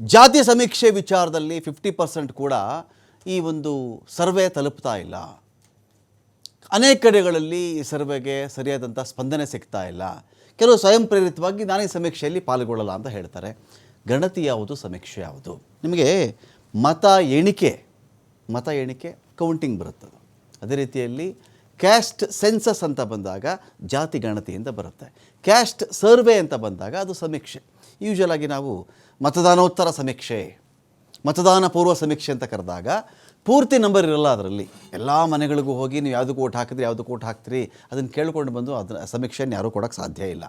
ಜಾತಿ ಸಮೀಕ್ಷೆ ವಿಚಾರದಲ್ಲಿ ಫಿಫ್ಟಿ ಪರ್ಸೆಂಟ್ ಕೂಡ ಈ ಒಂದು ಸರ್ವೆ ತಲುಪ್ತಾ ಇಲ್ಲ. ಅನೇಕ ಕಡೆಗಳಲ್ಲಿ ಈ ಸರ್ವೆಗೆ ಸರಿಯಾದಂಥ ಸ್ಪಂದನೆ ಸಿಗ್ತಾ ಇಲ್ಲ. ಕೆಲವು ಸ್ವಯಂ ಪ್ರೇರಿತವಾಗಿ ನಾನು ಸಮೀಕ್ಷೆಯಲ್ಲಿ ಪಾಲ್ಗೊಳ್ಳಲ್ಲ ಅಂತ ಹೇಳ್ತಾರೆ. ಗಣತಿ ಯಾವುದು, ಸಮೀಕ್ಷೆ ಯಾವುದು? ನಿಮಗೆ ಮತ ಎಣಿಕೆ ಮತ ಎಣಿಕೆ ಕೌಂಟಿಂಗ್ ಬರುತ್ತದೆ ಅದೇ ರೀತಿಯಲ್ಲಿ ಕ್ಯಾಸ್ಟ್ ಸೆನ್ಸಸ್ ಅಂತ ಬಂದಾಗ ಜಾತಿ ಗಣತಿಯಿಂದ ಬರುತ್ತೆ. ಕ್ಯಾಸ್ಟ್ ಸರ್ವೆ ಅಂತ ಬಂದಾಗ ಅದು ಸಮೀಕ್ಷೆ. ಯೂಶಲ್ ಆಗಿ ನಾವು ಮತದಾನೋತ್ತರ ಸಮೀಕ್ಷೆ, ಮತದಾನ ಪೂರ್ವ ಸಮೀಕ್ಷೆ ಅಂತ ಕರೆದಾಗ ಪೂರ್ತಿ ನಂಬರ್ ಇರಲ್ಲ ಅದರಲ್ಲಿ. ಎಲ್ಲ ಮನೆಗಳಿಗೂ ಹೋಗಿ ನೀವು ಯಾವುದಕ್ಕೆ ಓಟ್ ಹಾಕಿದ್ರಿ, ಯಾವುದಕ್ಕೆ ಓಟ್ ಹಾಕ್ತೀರಿ, ಅದನ್ನು ಕೇಳ್ಕೊಂಡು ಬಂದು ಅದನ್ನ ಸಮೀಕ್ಷೆಯನ್ನು ಯಾರೂ ಕೊಡೋಕ್ಕೆ ಸಾಧ್ಯ ಇಲ್ಲ.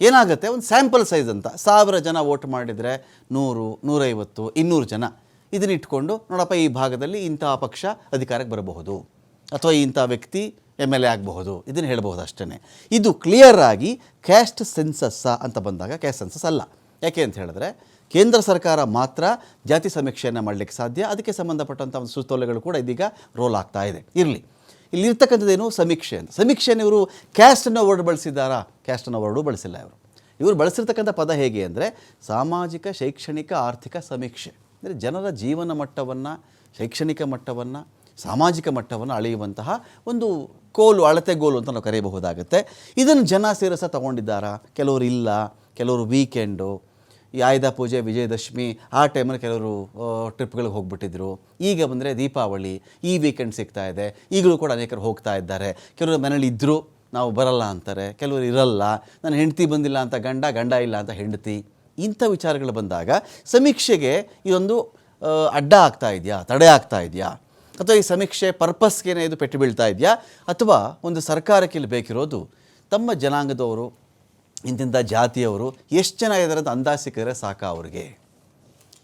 ಏನಾಗುತ್ತೆ? ಒಂದು ಸ್ಯಾಂಪಲ್ ಸೈಜ್ ಅಂತ. ಸಾವಿರ ಜನ ವೋಟ್ ಮಾಡಿದರೆ ನೂರು, ನೂರೈವತ್ತು, ಇನ್ನೂರು ಜನ. ಇದನ್ನ ಇಟ್ಕೊಂಡು ನೋಡಪ್ಪ ಈ ಭಾಗದಲ್ಲಿ ಇಂಥ ಪಕ್ಷ ಅಧಿಕಾರಕ್ಕೆ ಬರಬಹುದು. ಅಥವಾ ಇಂಥ ವ್ಯಕ್ತಿ ಎಂ ಎಲ್ ಎ ಆಗಬಹುದು, ಇದನ್ನು ಹೇಳಬಹುದು ಅಷ್ಟೇ ಇದು ಕ್ಲಿಯರ್ ಆಗಿ ಕ್ಯಾಸ್ಟ್ ಸೆನ್ಸಸ್ಸ ಅಂತ ಬಂದಾಗ ಕ್ಯಾಸ್ಟ್ ಸೆನ್ಸಸ್ ಅಲ್ಲ. ಯಾಕೆ ಅಂತ ಹೇಳಿದ್ರೆ, ಕೇಂದ್ರ ಸರ್ಕಾರ ಮಾತ್ರ ಜಾತಿ ಸಮೀಕ್ಷೆಯನ್ನು ಮಾಡಲಿಕ್ಕೆ ಸಾಧ್ಯ. ಅದಕ್ಕೆ ಸಂಬಂಧಪಟ್ಟಂಥ ಒಂದು ಸುತ್ತೋಲೆಗಳು ಕೂಡ ಇದೀಗ ರೋಲ್ ಆಗ್ತಾ ಇದೆ. ಇರಲಿ. ಇಲ್ಲಿರ್ತಕ್ಕಂಥದ್ದೇನು ಸಮೀಕ್ಷೆ ಅಂತ. ಸಮೀಕ್ಷೆಯನ್ನು ಇವರು ಅನ್ನೋ ವರ್ಡ್ ಬಳಸಿದ್ದಾರಾ? ಅನ್ನೋ ವರ್ಡು ಬಳಸಿಲ್ಲ ಇವರು. ಇವರು ಬಳಸಿರ್ತಕ್ಕಂಥ ಪದ ಹೇಗೆ ಅಂದರೆ, ಸಾಮಾಜಿಕ, ಶೈಕ್ಷಣಿಕ, ಆರ್ಥಿಕ ಸಮೀಕ್ಷೆ. ಅಂದರೆ ಜನರ ಜೀವನ ಮಟ್ಟವನ್ನು, ಶೈಕ್ಷಣಿಕ ಮಟ್ಟವನ್ನು ಸಾಮಾಜಿಕ ಮಟ್ಟವನ್ನು ಅಳೆಯುವಂತಹ ಒಂದು ಕೋಲು ಅಳತೆಗೋಲು ಅಂತ ನಾವು ಕರೆಯಬಹುದಾಗುತ್ತೆ. ಇದನ್ನು ಜನ ಸೇರಿಸ ತಗೊಂಡಿದ್ದಾರಾ? ಕೆಲವರು ಇಲ್ಲ, ಕೆಲವರು ವೀಕೆಂಡು ಈ ಆಯುಧ ಪೂಜೆ, ವಿಜಯದಶಮಿ, ಆ ಟೈಮಲ್ಲಿ ಕೆಲವರು ಟ್ರಿಪ್ಗಳಿಗೆ ಹೋಗ್ಬಿಟ್ಟಿದ್ರು. ಈಗ ಬಂದರೆ ದೀಪಾವಳಿ, ಈ ವೀಕೆಂಡ್ ಸಿಗ್ತಾ ಇದೆ. ಈಗಲೂ ಕೂಡ ಅನೇಕರು ಹೋಗ್ತಾ ಇದ್ದಾರೆ. ಕೆಲವರು ಮನೇಲಿ ಇದ್ದರು ನಾವು ಬರಲ್ಲ ಅಂತಾರೆ. ಕೆಲವರು ಇರಲ್ಲ, ನನ್ನ ಹೆಂಡತಿ ಬಂದಿಲ್ಲ ಅಂತ ಗಂಡ ಗಂಡ ಇಲ್ಲ ಅಂತ ಹೆಂಡತಿ. ಇಂಥ ವಿಚಾರಗಳು ಬಂದಾಗ ಸಮೀಕ್ಷೆಗೆ ಇದೊಂದು ಅಡ್ಡ ಆಗ್ತಾ ಇದೆಯಾ? ತಡೆ ಆಗ್ತಾ ಇದೆಯಾ? ಅಥವಾ ಈ ಸಮೀಕ್ಷೆ ಪರ್ಪಸ್ಗೇನೆ ಇದು ಪೆಟ್ಟು ಬೀಳ್ತಾ ಇದೆಯಾ? ಅಥವಾ ಒಂದು ಸರ್ಕಾರಕ್ಕೆ ಇಲ್ಲಿ ಬೇಕಿರೋದು ತಮ್ಮ ಜನಾಂಗದವರು ಇಂತಿಂಥ ಜಾತಿಯವರು ಎಷ್ಟು ಜನ ಇದ್ದಾರೆ ಅಂತ ಅಂದಾಜು ಸಿಕ್ಕಿದ್ರೆ ಸಾಕ ಅವ್ರಿಗೆ?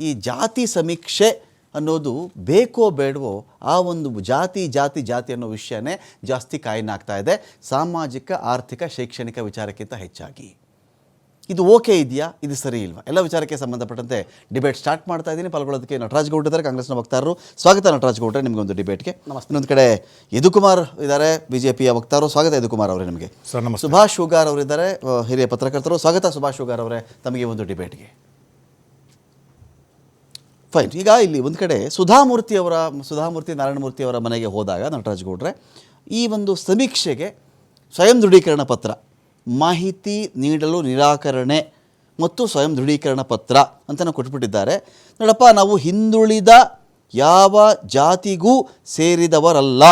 ಈ ಜಾತಿ ಸಮೀಕ್ಷೆ ಅನ್ನೋದು ಬೇಕೋ ಬೇಡವೋ ಆ ಒಂದು ಜಾತಿ ಜಾತಿ ಜಾತಿ ಅನ್ನೋ ವಿಷಯನೇ ಜಾಸ್ತಿ ಕಾಯಿನಾಗ್ತಾ ಇದೆ. ಸಾಮಾಜಿಕ, ಆರ್ಥಿಕ, ಶೈಕ್ಷಣಿಕ ವಿಚಾರಕ್ಕಿಂತ ಹೆಚ್ಚಾಗಿ. ಇದು ಓಕೆ ಇದೆಯಾ? ಇದು ಸರಿ ಇಲ್ವಾ? ಎಲ್ಲ ವಿಚಾರಕ್ಕೆ ಸಂಬಂಧಪಟ್ಟಂತೆ ಡಿಬೇಟ್ ಸ್ಟಾರ್ಟ್ ಮಾಡ್ತಾ ಇದ್ದೀನಿ. ಪಾಲ್ಗೊಳ್ಳೋದಕ್ಕೆ ನಟರಾಜ್ ಗೌಡ್ರು ಇದ್ದಾರೆ ಕಾಂಗ್ರೆಸ್ನ ವಕ್ತಾರರು. ಸ್ವಾಗತ ನಟರಾಜ್ ಗೌಡ್ರೆ ನಿಮಗೊಂದು ಡಿಬೇಟ್ಗೆ ಇನ್ನೊಂದು ಕಡೆ ಯದುಕುಮಾರ್ ಇದ್ದಾರೆ ಬಿ ಜೆ ಪಿಯ ವಕ್ತಾರರು. ಸ್ವಾಗತ ಯದುಕುಮಾರ್ ಅವರೇ ನಿಮಗೆ. ಸರ್ ನಮಸ್ತೆ. ಸುಭಾಷ್ ಶುಗಾರ್ ಅವರಿದ್ದಾರೆ ಹಿರಿಯ ಪತ್ರಕರ್ತರು. ಸ್ವಾಗತ ಸುಭಾಷ್ ಶುಗಾರ್ ಅವರೇ ತಮಗೆ ಒಂದು ಡಿಬೇಟ್ಗೆ ಫೈನ್ ಈಗ ಇಲ್ಲಿ ಒಂದು ಕಡೆ ಸುಧಾಮೂರ್ತಿ ಅವರ ಸುಧಾಮೂರ್ತಿ ನಾರಾಯಣಮೂರ್ತಿ ಅವರ ಮನೆಗೆ ಹೋದಾಗ ನಟರಾಜ್ ಗೌಡ್ರೆ ಈ ಒಂದು ಸಮೀಕ್ಷೆಗೆ ಸ್ವಯಂ ದೃಢೀಕರಣ ಪತ್ರ ಮಾಹಿತಿ ನೀಡಲು ನಿರಾಕರಣೆ ಮತ್ತು ಸ್ವಯಂ ದೃಢೀಕರಣ ಪತ್ರ ಅಂತ ನಾವು ಕೊಟ್ಬಿಟ್ಟಿದ್ದಾರೆ. ನೋಡಪ್ಪ, ನಾವು ಹಿಂದುಳಿದ ಯಾವ ಜಾತಿಗೂ ಸೇರಿದವರಲ್ಲ.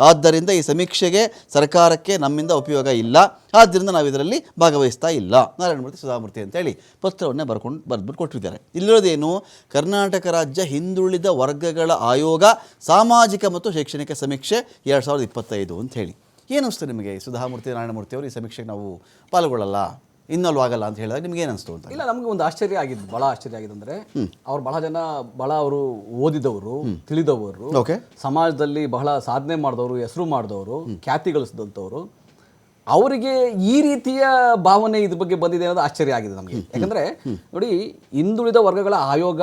ಆದ್ದರಿಂದ ಈ ಸಮೀಕ್ಷೆಗೆ ಸರ್ಕಾರಕ್ಕೆ ನಮ್ಮಿಂದ ಉಪಯೋಗ ಇಲ್ಲ. ಆದ್ದರಿಂದ ನಾವು ಇದರಲ್ಲಿ ಭಾಗವಹಿಸ್ತಾ ಇಲ್ಲ. ನಾರಾಯಣಮೂರ್ತಿ ಸುಧಾಮೂರ್ತಿ ಅಂತೇಳಿ ಪತ್ರವನ್ನೇ ಬರ್ಕೊಂಡು ಬರೆದ್ಬಿಟ್ಟು ಕೊಟ್ಟಿದ್ದಾರೆ. ಇಲ್ಲಿರೋದೇನು? ಕರ್ನಾಟಕ ರಾಜ್ಯ ಹಿಂದುಳಿದ ವರ್ಗಗಳ ಆಯೋಗ ಸಾಮಾಜಿಕ ಮತ್ತು ಶೈಕ್ಷಣಿಕ ಸಮೀಕ್ಷೆ ಎರಡು ಸಾವಿರದ ಇಪ್ಪತ್ತೈದು ಅಂತ ಹೇಳಿ ಏನು ಅನಿಸ್ತು ನಿಮಗೆ? ಸುಧಾಮೂರ್ತಿ ನಾರಾಯಣಮೂರ್ತಿ ಅವರು ಈ ಸಮೀಕ್ಷೆಗೆ ನಾವು ಪಾಲ್ಗೊಳ್ಳಲ್ಲ ಇನ್ನಲ್ಲೂ ಆಗಲ್ಲ ಅಂತ ಹೇಳಿದಾಗ ನಿಮ್ಗೆ ಏನು ಅನಿಸ್ತು ಅಂತ? ಇಲ್ಲ ನಮಗೆ ಒಂದು ಆಶ್ಚರ್ಯ ಆಗಿದ್ದು ಬಹಳ ಆಶ್ಚರ್ಯ ಆಗಿದೆ ಅಂದ್ರೆ ಅವ್ರು ಬಹಳ ಜನ ಬಹಳ ಅವರು ಓದಿದವರು ತಿಳಿದವರು ಓಕೆ. ಸಮಾಜದಲ್ಲಿ ಬಹಳ ಸಾಧನೆ ಮಾಡಿದವರು ಹೆಸರು ಮಾಡಿದವರು ಖ್ಯಾತಿ ಗಳಿಸಿದಂಥವ್ರು. ಅವರಿಗೆ ಈ ರೀತಿಯ ಭಾವನೆ ಇದ್ರ ಬಗ್ಗೆ ಬಂದಿದೆ ಅನ್ನೋದು ಆಶ್ಚರ್ಯ ಆಗಿದೆ ನಮಗೆ. ಯಾಕಂದ್ರೆ ನೋಡಿ ಹಿಂದುಳಿದ ವರ್ಗಗಳ ಆಯೋಗ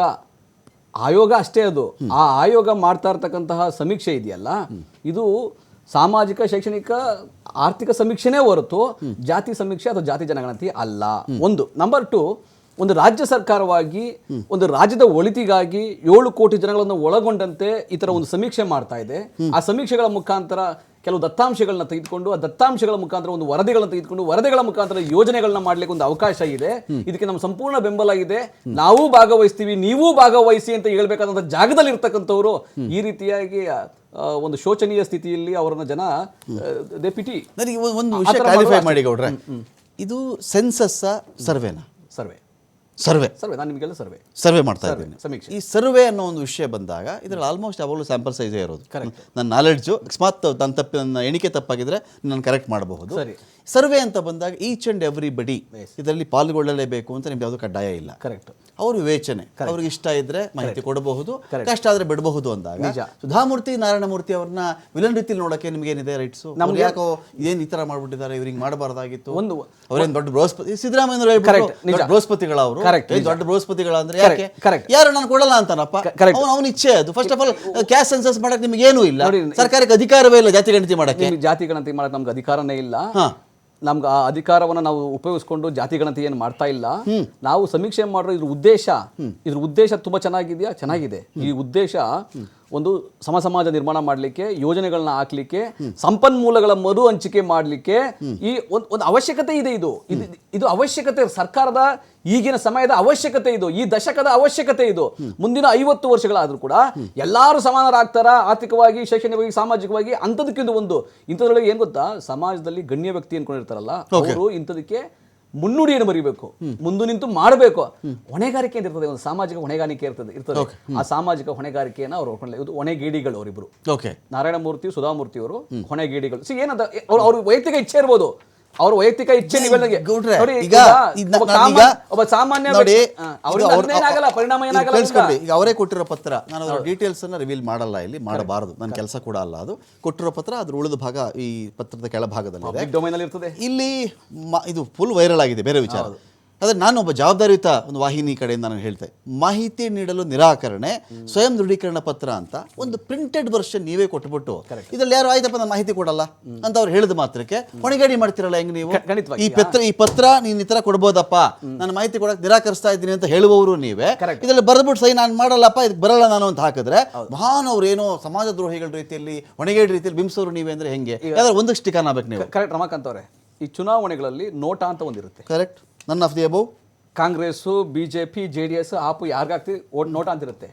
ಆಯೋಗ ಅಷ್ಟೇ ಅದು. ಆ ಆಯೋಗ ಮಾಡ್ತಾ ಇರ್ತಕ್ಕಂತಹ ಸಮೀಕ್ಷೆ ಇದೆಯಲ್ಲ ಇದು ಸಾಮಾಜಿಕ ಶೈಕ್ಷಣಿಕ ಆರ್ಥಿಕ ಸಮೀಕ್ಷೆನೇ ಹೊರತು ಜಾತಿ ಸಮೀಕ್ಷೆ ಅಥವಾ ಜಾತಿ ಜನಗಣತಿ ಅಲ್ಲ. ಒಂದು. ನಂಬರ್ ಟು ಒಂದು ರಾಜ್ಯ ಸರ್ಕಾರವಾಗಿ ಒಂದು ರಾಜ್ಯದ ಒಳಿತಿಗಾಗಿ ಏಳು ಕೋಟಿ ಜನಗಳನ್ನು ಒಳಗೊಂಡಂತೆ ಈ ತರ ಒಂದು ಸಮೀಕ್ಷೆ ಮಾಡ್ತಾ ಇದೆ. ಆ ಸಮೀಕ್ಷೆಗಳ ಮುಖಾಂತರ ಕೆಲವು ದತ್ತಾಂಶಗಳನ್ನ ತೆಗೆದುಕೊಂಡು ಆ ದತ್ತಾಂಶಗಳ ಮುಖಾಂತರ ಒಂದು ವರದಿಗಳನ್ನ ತೆಗೆದುಕೊಂಡು ವರದಿಗಳ ಮುಖಾಂತರ ಯೋಜನೆಗಳನ್ನ ಮಾಡ್ಲಿಕ್ಕೆ ಒಂದು ಅವಕಾಶ ಇದೆ. ಇದಕ್ಕೆ ನಮ್ಮ ಸಂಪೂರ್ಣ ಬೆಂಬಲ ಇದೆ. ನಾವು ಭಾಗವಹಿಸ್ತೀವಿ ನೀವು ಭಾಗವಹಿಸಿ ಅಂತ ಹೇಳ್ಬೇಕಾದಂತ ಜಾಗದಲ್ಲಿ ಇರ್ತಕ್ಕಂಥವ್ರು ಈ ರೀತಿಯಾಗಿ ಒಂದು ಶೋಚನೀಯ ಸ್ಥಿತಿಯಲ್ಲಿ ಅವರನ್ನ ಜನ ದೇಪಿಟಿ ನನಗೆ ಒಂದು- ವಿಷಯ ಕ್ಲಾರಿಫೈ ಮಾಡಿ ಗೌಡ್ರೆ. ಇದು ಸೆನ್ಸಸ್ ಸರ್ವೆನಾ? ಸರ್ವೆ. ಸರ್ವೆ. ಸರ್ವೆ ನಾನು ನಿಮಗೆಲ್ಲ ಸರ್ವೆ. ಸರ್ವೆ ಮಾಡ್ತಾ ಇದ್ದೀನಿ. ಸಮೀಕ್ಷೆ. ಈ ಸರ್ವೆ ಅನ್ನೋ ಒಂದು ವಿಷಯ ಬಂದಾಗ ಇದರಲ್ಲಿ ಆಲ್ಮೋಸ್ಟ್ ಯಾವಾಗಲೂ ಸ್ಯಾಂಪಲ್ ಸೈಜೇ ಇರೋದು. ನನ್ನ ನಾಲೆಡ್ಜು ಅಕಸ್ಮಾತ್ ನನ್ನ ತಪ್ಪು ನನ್ನ ಎಣಿಕೆ ತಪ್ಪಾಗಿದ್ರೆ ನಾನು ಕರೆಕ್ಟ್ ಮಾಡಬಹುದು. ಸರಿ. ಸರ್ವೆ ಅಂತ ಬಂದಾಗ ಈಚ್ ಅಂಡ್ ಎವ್ರಿ ಬಡಿ ಇದರಲ್ಲಿ ಪಾಲ್ಗೊಳ್ಳಲೇಬೇಕು ಅಂತ ನಿಮ್ಗೆ ಯಾವುದು ಕಡ್ಡಾಯ ಇಲ್ಲ. ಕರೆಕ್ಟ್ ಅವ್ರ ವಿವೇಚನೆ. ಅವ್ರಿಗೆ ಇಷ್ಟ ಇದ್ರೆ ಮಾಹಿತಿ ಕೊಡಬಹುದು. ಕಷ್ಟ ಆದ್ರೆ ಬಿಡಬಹುದು ಅಂದಾಗ ಸುಧಾಮೂರ್ತಿ ನಾರಾಯಣಮೂರ್ತಿ ಅವ್ರನ್ನ ವಿಲನ್ ರೀತಿಲಿ ನೋಡಕ್ಕೆ ನಿಮ್ಗೆ ಏನಿದೆ ರೈಟ್ಸ್ ನಮ್ಗೆ ಯಾಕೋ ಏನ್ ಈ ತರ ಮಾಡ್ಬಿಟ್ಟಿದ್ದಾರೆ ಇವ್ರಿಗೆ ಮಾಡಬಾರ್ದಾಗಿತ್ತು? ಒಂದು ಅವ್ರೇನ್ ದೊಡ್ಡ ಬೃಹಸ್ಪತಿ ಸಿದ್ದರಾಮಯ್ಯ. ಬೃಹಸ್ಪತಿಗಳ ಅವರು ದೊಡ್ಡ ಬೃಹಸ್ಪತಿಗಳ ಅಂದ್ರೆ ಯಾಕೆ? ಯಾರು ನಾನು ಕೊಡಲ್ಲ ಅಂತಾನಪ್ಪ? ಅವ್ನ ಇಚ್ಛೆ ಅದು. First of all caste census ಮಾಡಕ್ ನಿಮ್ಗೆ ಏನೂ ಇಲ್ಲ. ಸರ್ಕಾರಕ್ಕೆ ಅಧಿಕಾರವೇ ಇಲ್ಲ ಜಾತಿ ಗಣತಿ ಮಾಡಕ್ಕೆ. ಜಾತಿ ಗಣತಿ ಮಾಡಕ್ ನಮ್ಗೆ ಅಧಿಕಾರನೇ ಇಲ್ಲ. ಹಾ. ನಮ್ಗೆ ಆ ಅಧಿಕಾರವನ್ನು ನಾವು ಉಪಯೋಗಿಸ್ಕೊಂಡು ಜಾತಿ ಗಣತಿ ಏನು ಮಾಡ್ತಾ ಇಲ್ಲ. ನಾವು ಸಮೀಕ್ಷೆ ಮಾಡೋ ಇದ್ರ ಉದ್ದೇಶ ಇದ್ರ ಉದ್ದೇಶ ತುಂಬಾ ಚೆನ್ನಾಗಿದೆಯಾ? ಚೆನ್ನಾಗಿದೆ. ಈ ಉದ್ದೇಶ ಒಂದು ಸಮಸಮಾಜ ನಿರ್ಮಾಣ ಮಾಡಲಿಕ್ಕೆ ಯೋಜನೆಗಳನ್ನ ಹಾಕ್ಲಿಕ್ಕೆ ಸಂಪನ್ಮೂಲಗಳ ಮರು ಹಂಚಿಕೆ ಮಾಡಲಿಕ್ಕೆ ಈ ಒಂದು ಒಂದು ಅವಶ್ಯಕತೆ ಇದೆ ಇದು. ಇದು ಇದು ಅವಶ್ಯಕತೆ ಸರ್ಕಾರದ ಈಗಿನ ಸಮಯದ ಅವಶ್ಯಕತೆ ಇದು. ಈ ದಶಕದ ಅವಶ್ಯಕತೆ ಇದು. ಮುಂದಿನ ಐವತ್ತು ವರ್ಷಗಳಾದರೂ ಕೂಡ ಎಲ್ಲರೂ ಸಮಾನರಾಗ್ತಾರ? ಆರ್ಥಿಕವಾಗಿ ಶೈಕ್ಷಣಿಕವಾಗಿ ಸಾಮಾಜಿಕವಾಗಿ ಅಂಥದಕ್ಕಿಂತ ಒಂದು. ಇಂಥದ್ರೊಳಗೆ ಏನ್ ಗೊತ್ತಾ? ಸಮಾಜದಲ್ಲಿ ಗಣ್ಯ ವ್ಯಕ್ತಿ ಅನ್ಕೊಂಡಿರ್ತಾರಲ್ಲ ಅವರು ಇಂಥದಕ್ಕೆ ಮುನ್ನುಡಿಯನ್ನು ಬರೀಬೇಕು. ಮುಂದು ನಿಂತು ಮಾಡಬೇಕು. ಹೊಣೆಗಾರಿಕೆ ಅಂತ ಇರ್ತದೆ ಒಂದು ಸಾಮಾಜಿಕ ಹೊಣೆಗಾರಿಕೆ ಇರ್ತದೆ ಇರ್ತದೆ. ಆ ಸಾಮಾಜಿಕ ಹೊಣೆಗಾರಿಕೆಯನ್ನು ಅವ್ರು ಹೊಡ್ಕೊಳ್ಳಿ ಇದು ಹೊಣೆಗೇಡಿಗಳು ಅವರಿಬ್ರು. ನಾರಾಯಣ ಮೂರ್ತಿ ಸುಧಾಮೂರ್ತಿ ಅವರು ಹೊಣೆಗೇಡಿಗಳು. ಸಿ ಏನಂತ ಅವ್ರ ಅವ್ರ ವೈಯಕ್ತಿಕ ಇಚ್ಛೆ ಇರ್ಬೋದು. ಅವ್ರ ವೈಯಕ್ತಿಕ ಇಚ್ಛೆ ನೀವೆಲ್ಲಗೆ ಈಗ ಒಬ್ಬ ಸಾಮಾನ್ಯ ನೋಡಿ ಪರಿಣಾಮ ಏನಾಗಲ್ಲ ಈಗ ಅವರೇ ಕೊಟ್ಟಿರೋ ಪತ್ರ ನಾನು ಅದರ ಡೀಟೇಲ್ಸ್ ಅನ್ನ ರಿವೀಲ್ ಮಾಡಲ್ಲ ಇಲ್ಲಿ ಮಾಡಬಾರದು ನನ್ನ ಕೆಲಸ ಕೂಡ ಅಲ್ಲ ಅದು. ಕೊಟ್ಟಿರೋ ಪತ್ರ ಅದ್ರ ಉಳಿದ ಭಾಗ ಈ ಪತ್ರದ ಕೆಳಭಾಗದಲ್ಲಿ ಇರ್ತದೆ. ಇಲ್ಲಿ ಇದು ಫುಲ್ ವೈರಲ್ ಆಗಿದೆ ಬೇರೆ ವಿಚಾರ. ಆದರೆ ನಾನು ಒಬ್ಬ ಜವಾಬ್ದಾರಿಯುತ ಒಂದು ವಾಹಿನಿ ಕಡೆಯಿಂದ ನಾನು ಹೇಳ್ತೆ ಮಾಹಿತಿ ನೀಡಲು ನಿರಾಕರಣೆ ಸ್ವಯಂ ದೃಢೀಕರಣ ಪತ್ರ ಅಂತ ಒಂದು ಪ್ರಿಂಟೆಡ್ ವರ್ಷನ್ ನೀವೇ ಕೊಟ್ಬಿಟ್ಟು ಇದ್ರಲ್ಲಿ ಯಾರು ಆಯ್ತಪ್ಪ ನಾನು ಮಾಹಿತಿ ಕೊಡಲ್ಲ ಅಂತ ಅವ್ರು ಹೇಳಿದ ಮಾತ್ರಕ್ಕೆ ಹೊಣೆಗಾಡಿ ಮಾಡ್ತಿರಲ್ಲ ಹೆಂಗ್ ನೀವು? ಈ ಪತ್ರ ಈ ಪತ್ರ ನೀನ್ ಇತರ ತರ ಕೊಡ್ಬೋದಪ್ಪ ನಾನು ಮಾಹಿತಿ ಕೊಡಕ್ಕೆ ನಿರಾಕರಿಸ್ತಾ ಇದ್ದೀನಿ ಅಂತ ಹೇಳುವವರು ನೀವೇ. ಇದರಲ್ಲಿ ಬರೆದ್ಬಿಟ್ಟು ಸೈ ನಾನು ಮಾಡಲ್ಲಪ್ಪ ಇದಕ್ಕೆ ಬರಲ್ಲ ನಾನು ಅಂತ ಹಾಕಿದ್ರೆ ಮಹಾನ್ ಅವ್ರು ಏನೋ ಸಮಾಜ ದ್ರೋಹಿಗಳ ರೀತಿಯಲ್ಲಿ ಹೊಣೆಗೇಡಿ ರೀತಿಯಲ್ಲಿ ಬಿಂಬಿಸೋರು ನೀವೇ ಅಂದ್ರೆ ಹೆಂಗೆ? ಯಾವ್ದಾದ್ರು ಒಂದಷ್ಟು ಟಿಕಾನ್ ಆಗ್ಬೇಕು ನೀವು. ಕರೆಕ್ಟ್ ರಮಾಕಾಂತ್ ಅವರೇ ಈ ಚುನಾವಣೆಗಳಲ್ಲಿ ನೋಟಾ ಅಂತ ಒಂದಿರುತ್ತೆ. Correct none of the above Congress BJP J D S AAP ಯಾರಿಗಾಗ್ತಿ vote NOTA ಅಂತಿರುತ್ತೆ.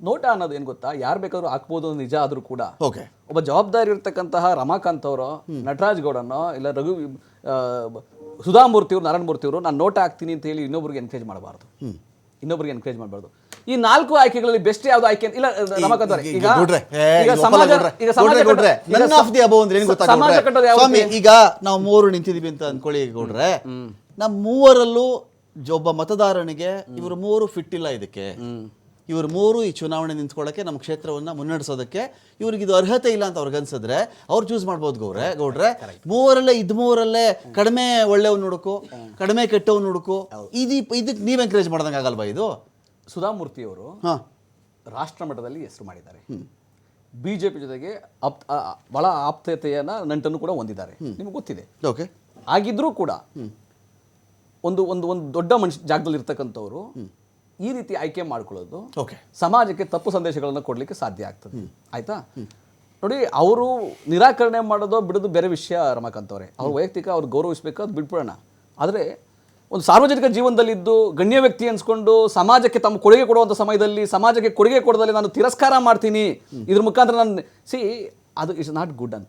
ನೋಟ ಅನ್ನೋದು ಏನು ಗೊತ್ತಾ? ಯಾರು ಬೇಕಾದ್ರೂ ಹಾಕ್ಬೋದು ನಿಜ ಆದ್ರೂ ಕೂಡ. ಓಕೆ. ಒಬ್ಬ ಜವಾಬ್ದಾರಿ ಇರ್ತಕ್ಕಂತಹ ರಮಾಕಾಂತ್ ಅವರು ನಟರಾಜ್ ಗೌಡನೋ ಇಲ್ಲ ರಘು ಸುಧಾಮೂರ್ತಿಯವರು ನಾರಾಯಣ ಮೂರ್ತಿ ಅವರು ನಾನು ನೋಟ ಹಾಕ್ತೀನಿ ಅಂತ ಹೇಳಿ ಇನ್ನೊಬ್ರಿಗೆ ಎನ್ಕರೇಜ್ ಮಾಡಬಾರ್ದು. ಇನ್ನೊಬ್ರಿಗೆ ಎನ್ಕರೇಜ್ ಮಾಡಬಾರ್ದು. ಈ ನಾಲ್ಕು ಆಯ್ಕೆಗಳಲ್ಲಿ ಬೆಸ್ಟ್ ಯಾವ್ದು ಆಯ್ಕೆ ಇಲ್ಲ ರಮಾಕಾಂತ್ ಅವರೇ ಈಗ ಈಗ ಸಮಾಜ. ಈಗ ಸಮಾಜ ಕಟ್ಟೋದು ಈಗ ನಾವು ಮೂರು ನಿಂತಿದೀವಿ ಅಂತ ಅನ್ಕೊಳ್ಳಿ ಗೌಡ್ರೆ. ನಮ್ಮ ಮೂವರಲ್ಲೂ ಜ- ಒಬ್ಬ ಮತದಾರನಿಗೆ ಇವರು ಮೂವರು ಫಿಟ್ ಇಲ್ಲ ಇದಕ್ಕೆ. ಇವರು ಮೂರು ಈ ಚುನಾವಣೆ ನಿಂತ್ಕೊಳ್ಳೋಕೆ ನಮ್ಮ ಕ್ಷೇತ್ರವನ್ನ ಮುನ್ನಡೆಸೋದಕ್ಕೆ ಇವ್ರಿಗೆ ಇದು ಅರ್ಹತೆ ಇಲ್ಲ ಅಂತ ಅವ್ರಿಗೆ ಅನ್ಸಿದ್ರೆ ಅವ್ರು ಚೂಸ್ ಮಾಡ್ಬೋದು ಗೌಡ್ರೆ ಗೌಡ್ರೆ. ಮೂವರಲ್ಲೇ ಇದ್ ಮೂವರಲ್ಲೇ ಕಡಿಮೆ ಒಳ್ಳೆವ್ನು ಹುಡುಕು ಕಡಿಮೆ ಕೆಟ್ಟವ್ನು ಹುಡುಕು. ಇದು ಇದಕ್ಕೆ ನೀವು ಎಂಕರೇಜ್ ಮಾಡ್ದಂಗೆ ಆಗಲ್ವಾ ಇದು? ಸುಧಾಮೂರ್ತಿ ಅವರು ಹಾ. ರಾಷ್ಟ್ರ ಮಟ್ಟದಲ್ಲಿ ಹೆಸರು ಮಾಡಿದ್ದಾರೆ. ಬಿಜೆಪಿ ಜೊತೆಗೆ ಆಪ್ ಆ, ಬಹಳ ಆಪ್ತತೆಯನ್ನ ನಂಟನ್ನು ಕೂಡ ಹೊಂದಿದ್ದಾರೆ. ನಿಮ್ಗೆ ಗೊತ್ತಿದೆ. ಓಕೆ. ಆಗಿದ್ರೂ ಕೂಡ ಒಂದು ಒಂದು ಒಂದು ದೊಡ್ಡ ಮನುಷ್ಯ ಜಾಗದಲ್ಲಿ ಇರ್ತಕ್ಕಂಥವ್ರು ಈ ರೀತಿ ಆಯ್ಕೆ ಮಾಡ್ಕೊಳ್ಳೋದು ಓಕೆ. ಸಮಾಜಕ್ಕೆ ತಪ್ಪು ಸಂದೇಶಗಳನ್ನು ಕೊಡಲಿಕ್ಕೆ ಸಾಧ್ಯ ಆಗ್ತದೆ. ಆಯ್ತಾ? ನೋಡಿ ಅವರು ನಿರಾಕರಣೆ ಮಾಡೋದು ಬಿಡೋದು ಬೇರೆ ವಿಷಯ ರಮಾಕಾಂತ್ ಅವರೇ ಅವ್ರ ವೈಯಕ್ತಿಕ ಅವ್ರು ಗೌರವಿಸ್ಬೇಕು ಅದು ಬಿಟ್ಬಿಡೋಣ. ಆದರೆ ಒಂದು ಸಾರ್ವಜನಿಕ ಜೀವನದಲ್ಲಿದ್ದು ಗಣ್ಯ ವ್ಯಕ್ತಿ ಅನ್ಸ್ಕೊಂಡು ಸಮಾಜಕ್ಕೆ ತಮ್ಮ ಕೊಡುಗೆ ಕೊಡುವಂಥ ಸಮಯದಲ್ಲಿ ಸಮಾಜಕ್ಕೆ ಕೊಡುಗೆ ಕೊಡದಲ್ಲಿ ನಾನು ತಿರಸ್ಕಾರ ಮಾಡ್ತೀನಿ ಇದ್ರ ಮುಖಾಂತರ ನಾನು ಸಿ ಅದು ಇಸ್ ನಾಟ್ ಗುಡ್ ಅಂತ.